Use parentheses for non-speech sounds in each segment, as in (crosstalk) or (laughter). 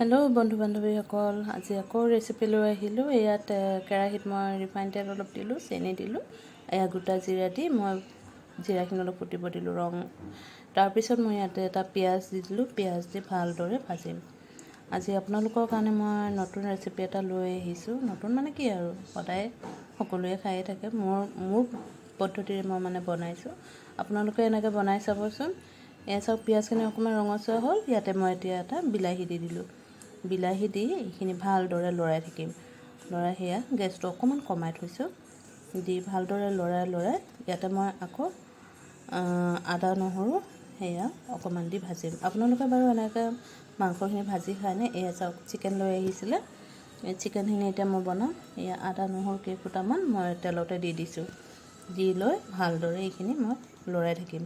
Hello বন্ধু বান্ধৱীসকল আজি আকৌ ৰেচিপি লৈ আহিলোঁ। ইয়াত কেৰাহীত মই ৰিফাইন তেল অলপ দিলোঁ চেনি দিলোঁ এয়া গোটা জিৰা দি মই জিৰাখিনি অলপ ফুটিব দিলোঁ ৰং। তাৰপিছত মই ইয়াতে এটা পিঁয়াজ দি দিলোঁ পিঁয়াজ দি ভালদৰে ভাজিম। আজি আপোনালোকৰ কাৰণে মই নতুন ৰেচিপি এটা লৈ আহিছোঁ। নতুন মানে কি আৰু? সদায় সকলোৱে খায়ে থাকে। মোৰ মোৰ পদ্ধতিৰে মই মানে বনাইছোঁ। আপোনালোকে এনেকৈ বনাই চাবচোন। এয়া চাওক পিঁয়াজখিনি অকণমান ৰঙচুৱা হ'ল। ইয়াতে মই এতিয়া এটা বিলাহী দি দিলোঁ। বিলাহী দি এইখিনি ভালদৰে লৰাই থাকিম। লৰাই সেয়া গেছটো অকণমান কমাই থৈছোঁ। দি ভালদৰে লৰাই লৰাই ইয়াতে মই আকৌ আদা নহৰু সেয়া অকণমান দি ভাজিম। আপোনালোকে বাৰু এনেকৈ মাংসখিনি ভাজি খায়নে? এয়া চাওক চিকেন লৈ আহিছিলে। এই চিকেনখিনি এতিয়া মই বনাম। এয়া আদা নহৰু কেইফুটামান মই তেলতে দি দিছোঁ। দি লৈ ভালদৰে এইখিনি মই লৰাই থাকিম।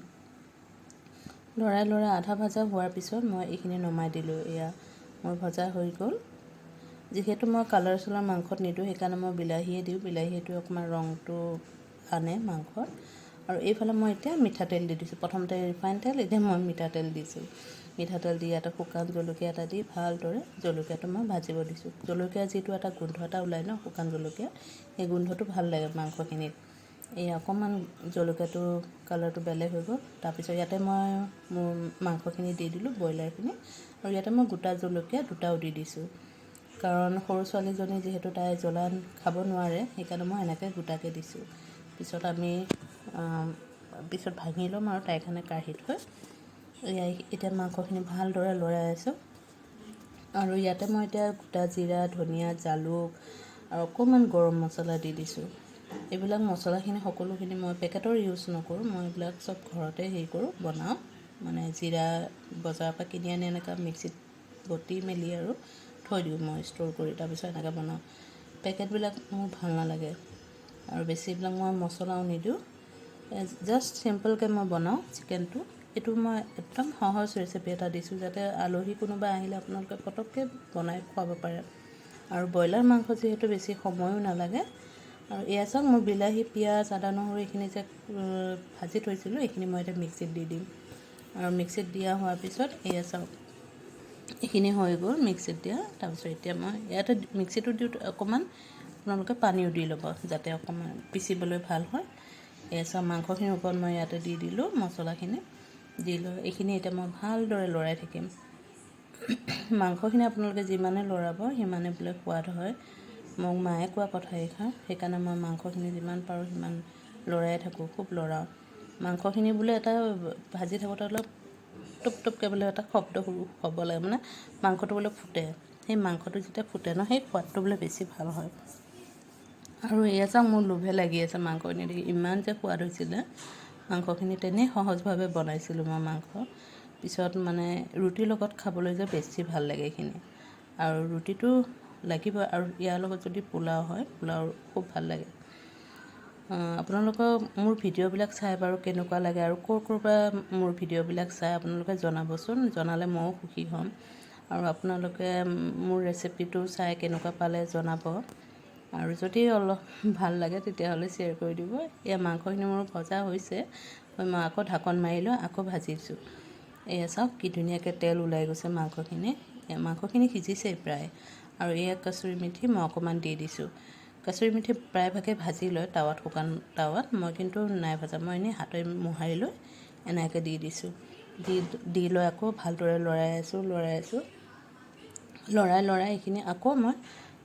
লৰাই লৰাই আধা ভজা হোৱাৰ পিছত মই এইখিনি নমাই দিলোঁ। এয়া মোৰ ভজা হৈ গ'ল। যিহেতু মই কালাৰ চালাৰ মাংসত নিদিওঁ, সেইকাৰণে মই বিলাহীয়ে দিওঁ। বিলাহীটোৱে অকণমান ৰংটো আনে মাংসত। আৰু এইফালে মই এতিয়া মিঠাতেল দি দিছোঁ। প্ৰথমতে ৰিফাইন তেল, এতিয়া মই মিঠাতেল দিছোঁ। মিঠাতেল দি ইয়াতে শুকান জলকীয়া এটা দি ভালদৰে জলকীয়াটো মই ভাজিব দিছোঁ। জলকীয়া যিটো এটা গোন্ধ এটা ওলায় ন, শুকান জলকীয়া, সেই গোন্ধটো ভালো লাগে মাংসখিনিত। এই অকণমান জলকীয়াটো কালাৰটো বেলেগ হৈ গ'ল। তাৰপিছত ইয়াতে মই মোৰ মাংসখিনি দি দিলোঁ ব্ৰইলাৰখিনি। আৰু ইয়াতে মই গোটা জলকীয়া দুটাও দি দিছোঁ। কাৰণ সৰু ছোৱালীজনী যিহেতু তাই জ্বলা খাব নোৱাৰে সেইকাৰণে মই এনেকৈ গোটাকৈ দিছোঁ। পিছত আমি পিছত ভাঙি ল'ম আৰু তাইৰ কাৰণে কাঢ়ি থৈ। এতিয়া মাংসখিনি ভালদৰে লৰাই আছোঁ। আৰু ইয়াতে মই এতিয়া গোটা জিৰা ধনিয়া জালুক আৰু অকণমান গৰম মছলা দি দিছোঁ। এইবিলাক মছলাখিনি সকলোখিনি মই পেকেটৰ ইউজ নকৰোঁ মই এইবিলাক চব ঘৰতে হেৰি কৰোঁ বনাওঁ। মানে জিৰা বজাৰৰ পৰা কিনি আনি এনেকৈ মিক্সিত বটি মেলি আৰু থৈ দিওঁ মই ষ্ট'ৰ কৰি তাৰপিছত এনেকৈ বনাওঁ। পেকেটবিলাক মোৰ ভাল নালাগে। আৰু বেছি এইবিলাক মই মছলাও নিদিওঁ। জাষ্ট চিম্পলকৈ মই বনাওঁ চিকেনটো এইটো মই একদম সহজ ৰেচিপি এটা দিছোঁ যাতে আলহী কোনোবা আহিলে আপোনালোকে পটককৈ বনাই খুৱাব পাৰে। আৰু ব্ৰইলাৰ মাংস যিহেতু বেছি সময়ো নালাগে আৰু এয়া চাওক মোৰ বিলাহী পিঁয়াজ আদা নহৰু এইখিনি যে ভাজি থৈছিলোঁ এইখিনি মই এতিয়া মিক্সিত দি দিম। আৰু মিক্সিত দিয়া হোৱাৰ পিছত এয়া চাওক এইখিনি হৈ গ'ল মিক্সিত দিয়া। তাৰপিছত এতিয়া মই ইয়াতে মিক্সিটো দিওঁ অকণমান আপোনালোকে পানীও দি ল'ব যাতে অকণমান পিচিবলৈ ভাল হয়। এয়া চাওক মাংসখিনিৰ ওপৰত মই ইয়াতে দি দিলোঁ মছলাখিনি দি লৈ এইখিনি এতিয়া মই ভালদৰে লৰাই থাকিম। মাংসখিনি আপোনালোকে যিমানে লৰাব সিমানে বোলে সোৱাদ হয়। মোক মায়ে কোৱা কথা এষাৰ সেইকাৰণে মই মাংসখিনি যিমান পাৰোঁ সিমান লৰাই থাকোঁ খুব লৰাওঁ। মাংসখিনি বোলে এটা ভাজি থাকোঁতে অলপ টুপ টুপকৈ বোলে এটা শব্দ হ'ব লাগে। মানে মাংসটো বোলে ফুটে। সেই মাংসটো যেতিয়া ফুটে ন সেই সোৱাদটো বোলে বেছি ভাল হয়। আৰু এয়া চাওক মোৰ লোভে লাগি আছে মাংসখিনি দেখি। ইমান যে সোৱাদ হৈছিলে মাংসখিনি তেনেই সহজভাৱে বনাইছিলোঁ মই মাংস। পিছত মানে ৰুটিৰ লগত খাবলৈ যে বেছি ভাল লাগে এইখিনি। আৰু ৰুটিটো লাগিব আৰু ইয়াৰ লগত যদি পোলাও হয় পোলাও খুব ভাল লাগে। আপোনালোকৰ মোৰ ভিডিঅ'বিলাক চাই বাৰু কেনেকুৱা লাগে আৰু ক'ৰ ক'ৰ পৰা মোৰ ভিডিঅ'বিলাক চাই আপোনালোকে জনাবচোন জনালে ময়ো সুখী হ'ম। আৰু আপোনালোকে মোৰ ৰেচিপিটো চাই কেনেকুৱা পালে জনাব। আৰু যদি অলপ ভাল লাগে তেতিয়াহ'লে শ্বেয়াৰ কৰি দিব। এয়া মাংসখিনি মোৰ ভজা হৈছে মই আকৌ ঢাকন মাৰি লৈ আকৌ ভাজিছোঁ। এয়া চাওক কি ধুনীয়াকৈ তেল ওলাই গৈছে মাংসখিনি। মাংসখিনি সিজিছেই প্ৰায়। আৰু এয়া কচুৰি মেথি মই অকণমান দি দিছোঁ। কচুৰি মেথি প্ৰায়ভাগে ভাজি লয় টাৱাত শুকান টাৱাত মই কিন্তু নাই ভজা মই এনেই হাতেৰে মোহাৰি লৈ এনেকৈ দি দিছোঁ। দি দি লৈ আকৌ ভালদৰে লৰাই আছোঁ লৰাই আছোঁ। লৰাই লৰাই এইখিনি আকৌ মই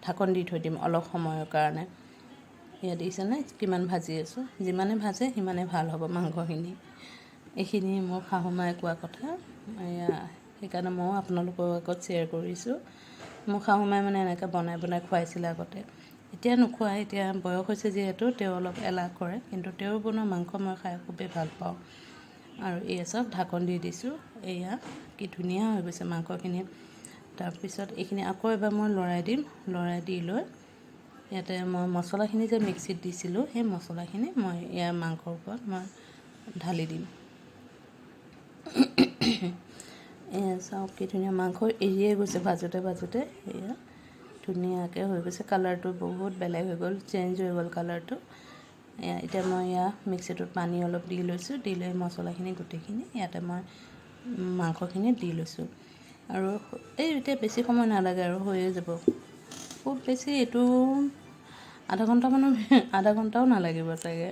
ঢাকন দি থৈ দিম অলপ সময়ৰ কাৰণে। এয়া দেখিছেনে কিমান ভাজি আছোঁ? যিমানে ভাজে সিমানে ভাল হ'ব মাংসখিনি। এইখিনি মোৰ শাহু মায়ে কোৱা কথা। এয়া সেইকাৰণে ময়ো আপোনালোকৰ আগত শ্বেয়াৰ কৰিছোঁ। মোক শাহু মায়ে মানে এনেকৈ বনাই বনাই খুৱাইছিলে আগতে। এতিয়া নোখোৱাই এতিয়া বয়স হৈছে যিহেতু তেওঁ অলপ এলাহ কৰে। কিন্তু তেওঁৰ বনোৱা মাংস মই খাই খুবেই ভাল পাওঁ। আৰু এয়া চাওক ঢাকন দি দিছোঁ। এয়া কি ধুনীয়া হৈ গৈছে মাংসখিনি। তাৰপিছত এইখিনি আকৌ এবাৰ মই লৰাই দিম। লৰাই দি লৈ ইয়াতে মই মছলাখিনি যে মিক্সিত দিছিলোঁ সেই মছলাখিনি মই ইয়াৰ মাংসৰ ওপৰত মই ঢালি দিম। এয়া চাওক কি ধুনীয়া মাংস এৰিয়ে গৈছে ভাজোঁতে ভাজোঁতে এয়া ধুনীয়াকৈ হৈ গৈছে। কালাৰটো বহুত বেলেগ হৈ গ'ল চেঞ্জ হৈ গ'ল কালাৰটো। এয়া এতিয়া মই এয়া মিক্সিটোত পানী অলপ দি লৈছোঁ দি লৈ মছলাখিনি গোটেইখিনি ইয়াতে মই মাংসখিনি দি লৈছোঁ। আৰু এই এতিয়া বেছি সময় নালাগে আৰু হৈয়ে যাব। খুব বেছি এইটো আধা ঘণ্টামানৰ (laughs) আধা ঘণ্টাও নালাগিব চাগে।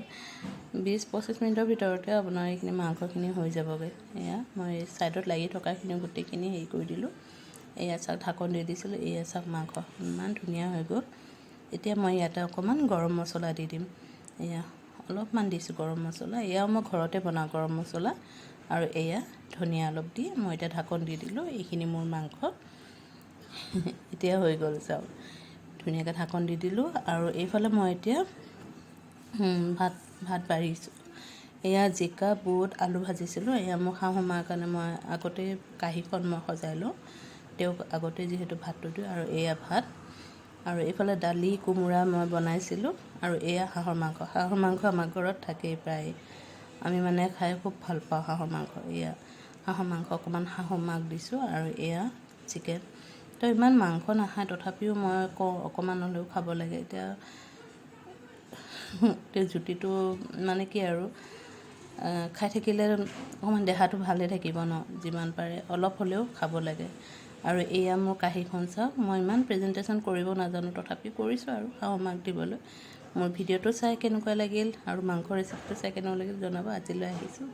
বিছ পঁচিছ মিনিটৰ ভিতৰতে আপোনাৰ এইখিনি মাংসখিনি হৈ যাবগৈ। এয়া মই ছাইডত লাগি থকাখিনি গোটেইখিনি হেৰি কৰি দিলোঁ। এয়া চাওক ঢাকন দি দিছিলোঁ এয়া চাওক মাংস। ইমান ধুনীয়া হৈ গ'ল। এতিয়া মই ইয়াতে অকণমান গৰম মছলা দি দিম। এয়া অলপমান দিছোঁ গৰম মছলা। এয়াও মই ঘৰতে বনাওঁ গৰম মছলা। আৰু এয়া ধনিয়া অলপ দি মই এতিয়া ঢাকন দি দিলোঁ। এইখিনি মোৰ মাংস। (laughs) এতিয়া হৈ গ'ল চাওক ধুনীয়াকৈ ঢাকন দি দিলোঁ আৰু এইফালে মই এতিয়া ভাত ভাত বাঢ়িছোঁ। এয়া জিকা বুট আলু ভাজিছিলোঁ। এয়া মোৰ শাহু মাৰ কাৰণে মই আগতেই কাঁহীখন মই সজাই লওঁ। তেওঁক আগতে যিহেতু ভাতটো দিওঁ আৰু এয়া ভাত। আৰু এইফালে দালি কোমোৰা মই বনাইছিলোঁ আৰু এয়া হাঁহৰ মাংস। হাঁহৰ মাংস আমাৰ ঘৰত থাকেই প্ৰায়। আমি মানে খাই খুব ভাল পাওঁ হাঁহৰ মাংস। এয়া হাঁহৰ মাংস অকণমান শাহু মাক দিছোঁ আৰু এয়া চিকেন। তো ইমান মাংস নাখায় তথাপিও মই কওঁ অকণমান হ'লেও খাব লাগে। এতিয়া এতিয়া জুতিটো মানে কি আৰু খাই থাকিলে অকণমান দেহাটো ভালে থাকিব ন যিমান পাৰে অলপ হ'লেও খাব লাগে। আৰু এয়া মোৰ কাঁহীখন চাওক মই ইমান প্ৰেজেণ্টেশ্যন কৰিব নাজানো তথাপি কৰিছোঁ আৰু শাহু মাক দিবলৈ। মোৰ ভিডিঅ'টো চাই কেনেকুৱা লাগিল আৰু মাংস ৰেচিপিটো চাই কেনেকুৱা লাগিল জনাব আজিলৈ আহিছোঁ।